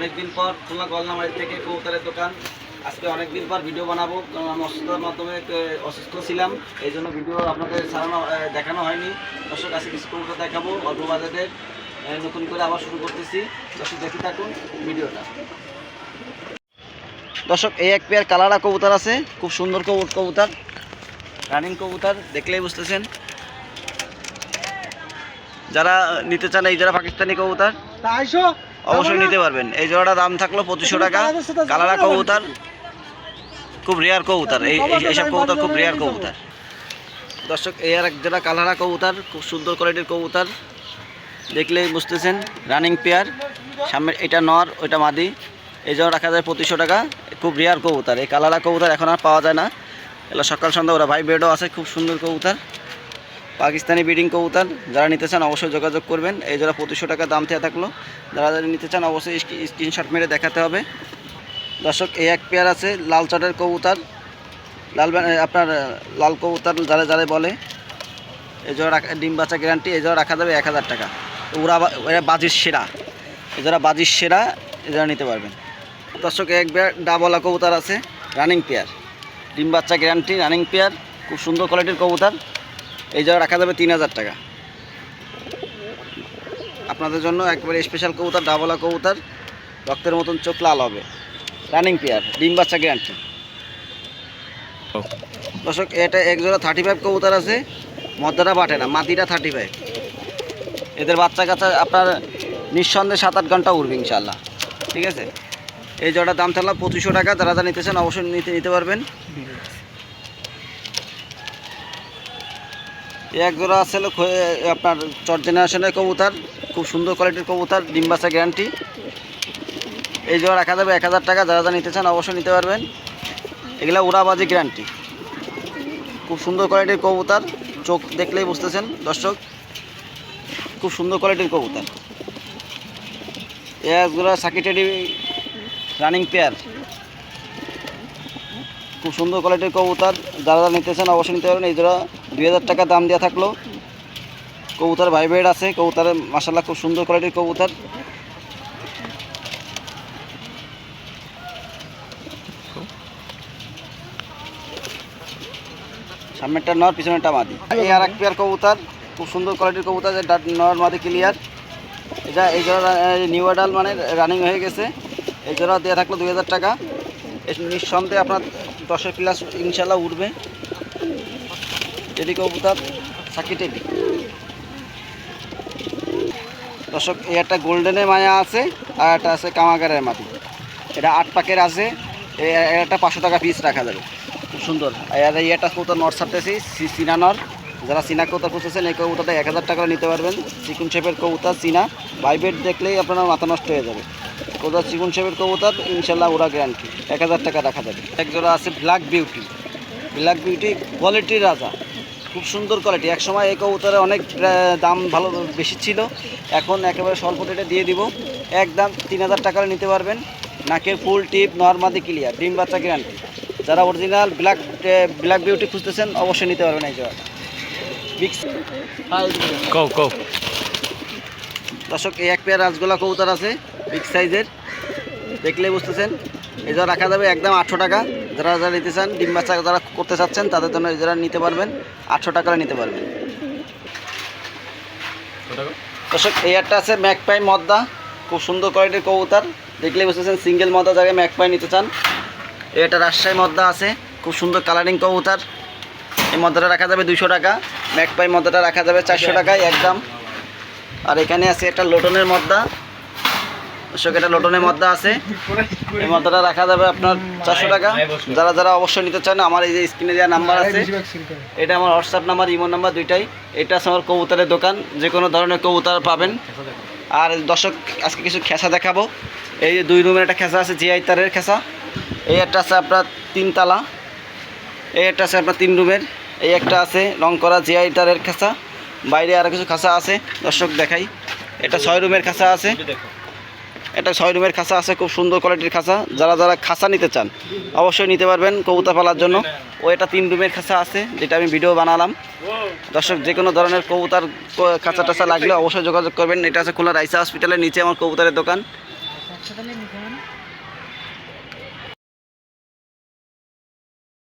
অনেকদিন পর খুলনা গলনামারি থেকে কবুতরের দোকান। আজকে অনেকদিন পর ভিডিও বানাবো কারণ আমি অসুস্থতার মাধ্যমে অসুস্থ ছিলাম। এই জন্য ভিডিও ছাড়ানো আহ, দেখানো হয়নি। দর্শক আজকে কবুতর দেখাবো অল্প বাজেটের নতুন করে আবার শুরু করতেছি। দর্শক দেখে থাকুন ভিডিওটা। দর্শক এই এক পেয়ার কালারা কবুতর আছে। খুব সুন্দর কবু- কবুতর। রানিং কবুতর দেখলেই বুঝতেছেন। যারা নিতে চান এই যারা পাকিস্তানি কবুতর। অবশ্যই নিতে পারবেন। এই জোড়াটা দাম থাকল পঁচিশশো টাকা। কালারা কবুতার। খুব রেয়ার কবুতর। এই এই- এইসব কবুতর খুব রেয়ার কবুতার। দর্শক এই আর এক জোড়া কালারা কবুতার খুব সুন্দর কোয়ালিটির কবুতার। দেখলেই বুঝতেছেন রানিং পেয়ার সামনে এটা নর ওইটা মাদি। এই জন্য রাখা যায় পঁচিশশো টাকা। খুব রেয়ার কবুতর। এই কালারা কবুতার এখন আর পাওয়া যায় না। এগুলো সকাল সন্ধ্যা ওরা ভাই বেডও আছে খুব সুন্দর কবুতর। পাকিস্তানি ব্রিডিং কবুতর, যারা নিতে চান অবশ্যই যোগাযোগ করবেন। এই জোড়া পঁচিশশো টাকা দাম থেকে থাকল। যারা যারা নিতে চান অবশ্যই স্ক্রিনশট মেরে দেখাতে হবে। দর্শক, এই এক পেয়ার আছে, লাল চটের কবুতর। লাল আপনার, লাল কবুতর যারা যারা বলে, এই জোড়া রাখা- ডিম বাচ্চা গ্যারান্টি এই জোড়া রাখা যাবে এক হাজার টাকা। ওরা এরা বাজির সেরা। এই জোড়া বাজির সেরা, এই জোড়া নিতে পারবেন। দর্শক, এক পেয়ার ডাবলা কবুতর আছে রানিং পেয়ার ডিম বাচ্চা গ্যারান্টি রানিং পেয়ার খুব সুন্দর কোয়ালিটির কবুতর। এই জোড়া রাখা যাবে তিন হাজার টাকা। আপনাদের জন্য একবারে স্পেশাল কবুতর, ডাবলা কবুতর, রক্তের মতন চোখ লাল হবে। রানিং পেয়ার ডিম বাচ্চা গ্যারান্টি দর্শক, এটা এক জোড়া থার্টি ফাইভ কবুতর আছে মদ্দাটা বাটে না, মাটিটা থার্টি ফাইভ এদের বাচ্চা কাচ্চা আপনার নিঃসন্দেহে সাত আট ঘণ্টা উঠবে ইনশাল্লাহ ঠিক আছে? এই জোড়ার দাম থাকলাম পঁচিশশো টাকা, যারা যারা নিতে চান অবশ্যই নিতে নিতে পারবেন। এক জোড়া খয়ে- আপনার চট জেনারেশনের কবুতার, খুব সুন্দর কোয়ালিটির কবুতার, ডিম বাচ্চা গ্যারান্টি এই জোড়া রাখা যাবে এক হাজার টাকা, যারা যা নিতে চান অবশ্যই নিতে পারবেন। এগুলা উড়াবাজি গ্যারান্টি খুব সুন্দর কোয়ালিটির কবুতার, চোখ দেখলেই বুঝতেছেন দর্শক। খুব সুন্দর কোয়ালিটির কবুতর। এগুলো সাকিটেডি রানিং পেয়ার খুব সুন্দর কোয়ালিটির কবুতার, যারা যারা নিতে চান অবশ্যই নিতে পারবেন। এই জোড়া দুই হাজার টাকা দাম দেওয়া থাকল। কবুতর ভাইব্রেড আছে, কবুতরের মাসাল্লাহ খুব সুন্দর কোয়ালিটির কবুতার। সামনেরটা নর, পিছনেরটা মাদি। এই আর এক পেয়ার কবুতার, খুব সুন্দর কোয়ালিটির কবুতার, যে নর, মাদি ক্লিয়ার এটা এই জোড়া নিউ অ্যাডাল মানে রানিং হয়ে গেছে। এই জোড়া দেওয়া থাকল দুই হাজার টাকা। নিঃসন্দেহে আপনার দশের প্লাস ইনশাল্লাহ উঠবে। টেডি কবুতর সাকি টেডি দর্শক, এই একটা গোল্ডেনের মায়া আছে আর একটা আছে কামাগারের মাটি। এটা আট পাকের আছে একটা পাঁচশো টাকা পিস রাখা যাবে। খুব সুন্দর। আর এই একটা কবুতর নর ছাড়তেছি, সি- চীনা নর। যারা চীনা কবুতর খুঁজতেছেন, এই কবুতরটা এক হাজার টাকা নিতে পারবেন। চিকুন শেপের কবুতর চীনা বাইবেট দেখলেই আপনার মাথা নষ্ট হয়ে যাবে। কবুতর চিকুন শেপের কবুতর, ইনশাল্লাহ ওরা গ্যারান্টি এক হাজার টাকা রাখা যাবে। এক জোড়া আছে ব্ল্যাক বিউটি ব্ল্যাক বিউটি কোয়ালিটির রাজা। খুব সুন্দর কোয়ালিটি এক সময় এই কবুতরে অনেক দাম ভালো বেশি ছিল। এখন একেবারে স্বল্প রেটে দিয়ে দিব। একদম তিন হাজার টাকা নিতে পারবেন। নাকের ফুল টিপ নর্মাদি ক্লিয়ার ডিম বাচ্চা গ্যারান্টি যারা অরিজিনাল ব্ল্যাক ব্ল্যাক বিউটি খুঁজতেছেন অবশ্যই নিতে পারবেন এই কও দর্শক এই এক পেয়ার রাজগোলা কবুতর আছে বিগ সাইজের দেখলে বুঝতেছেন। এই রাখা যাবে একদম আটশো টাকা। যারা যারা নিতে চান, ডিম বাচ্চা যারা করতে চাচ্ছেন, তাদের জন্য যারা নিতে পারবেন, আটশো টাকা নিতে পারবেন। দর্শক, এই একটা আছে ম্যাকপাই মদ্দা, খুব সুন্দর কোয়ালিটির কবুতর। দেখলে বুঝতেছেন সিঙ্গেল মদ্দা জায়গায় ম্যাকপাই নিতে চান। একটা রাজশাহী মদ্দা আছে, খুব সুন্দর কালারিং কবুতর। এই মদ্দাটা রাখা যাবে দুশো টাকা। ম্যাকপাই মদ্দাটা রাখা যাবে চারশো টাকায়, একদম। আর এখানে আছে একটা লোটনের মদ্দা। দর্শক এটা লোটনের মদ্দা আছে। এই মদ্দাটা রাখা যাবে আপনার চারশো টাকা। যারা যারা অবশ্যই নিতে চান আমার এই যে স্ক্রিনে দেওয়া নাম্বার আছে। এটা আমার হোয়াটসঅ্যাপ নাম্বার ইমো নাম্বার দুইটাই। এটা আছে আমার কবুতরের দোকান। যে কোনো ধরনের কবুতর পাবেন। আর দর্শক আজকে কিছু খেসা দেখাবো। এই যে দুই রুমের একটা খেসা আছে জিআই তারের খেসা। এই একটা আছে আপনার তিনতলা। এই একটা আছে আপনার তিন রুমের। এই একটা আছে রং করা জিআই তারের খাঁচা বাইরে আরও কিছু খাঁচা আছে। দর্শক দেখাই। এটা ছয় রুমের খাঁচা আছে। এটা ছয় রুমের খাঁচা আছে, খুব সুন্দর কোয়ালিটির খাঁচা। যারা যারা খাঁচা নিতে চান, অবশ্যই নিতে পারবেন কবুতর পালার জন্য। ও এটা তিন রুমের খাঁচা আছে, যেটা আমি ভিডিও বানালাম। দর্শক, যে কোনো ধরনের কবুতার খাঁচা টাচা লাগলে অবশ্যই যোগাযোগ করবেন। এটা আছে খোলা রাইসা হসপিটালের নিচে আমার কবুতারের দোকান।